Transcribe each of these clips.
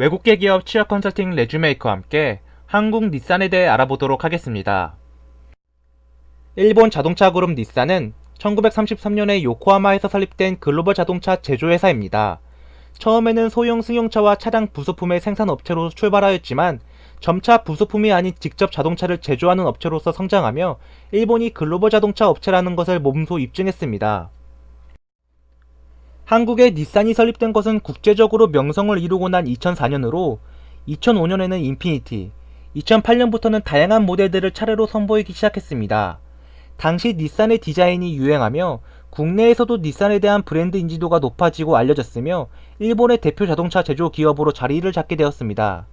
외국계 기업 취업 컨설팅 레주메이커와 함께 한국 닛산에 대해 알아보도록 하겠습니다. 일본 자동차 그룹 닛산은 1933년에 요코하마에서 설립된 글로벌 자동차 제조회사입니다. 처음에는 소형 승용차와 차량 부속품의 생산업체로 출발하였지만 점차 부속품이 아닌 직접 자동차를 제조하는 업체로서 성장하며 일본이 글로벌 자동차 업체라는 것을 몸소 입증했습니다. 한국의 닛산이 설립된 것은 국제적으로 명성을 이루고 난 2004년으로 2005년에는 인피니티, 2008년부터는 다양한 모델들을 차례로 선보이기 시작했습니다. 당시 닛산의 디자인이 유행하며 국내에서도 닛산에 대한 브랜드 인지도가 높아지고 알려졌으며 일본의 대표 자동차 제조 기업으로 자리를 잡게 되었습니다.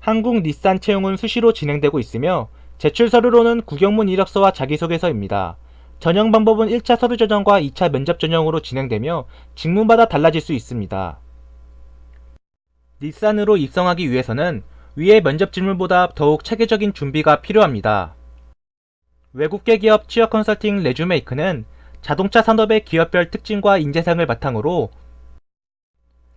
한국 닛산 채용은 수시로 진행되고 있으며 제출 서류로는 구경문 이력서와 자기소개서입니다. 전형 방법은 1차 서류 전형과 2차 면접 전형으로 진행되며 직무마다 달라질 수 있습니다. 닛산으로 입성하기 위해서는 위의 면접 질문보다 더욱 체계적인 준비가 필요합니다. 외국계 기업 취업 컨설팅 레주메이크는 자동차 산업의 기업별 특징과 인재상을 바탕으로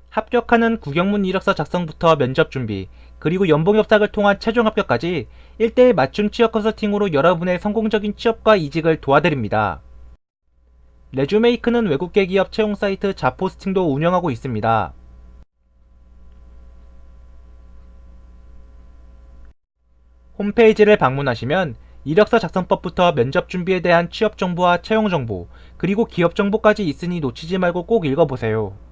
합격하는 구경문 이력서 작성부터 면접 준비, 그리고 연봉 협상을 통한 최종 합격까지 1대1 맞춤 취업 컨설팅으로 여러분의 성공적인 취업과 이직을 도와드립니다. 레주메이크는 외국계 기업 채용 사이트 자포스팅도 운영하고 있습니다. 홈페이지를 방문하시면 이력서 작성법부터 면접 준비에 대한 취업 정보와 채용 정보, 그리고 기업 정보까지 있으니 놓치지 말고 꼭 읽어보세요.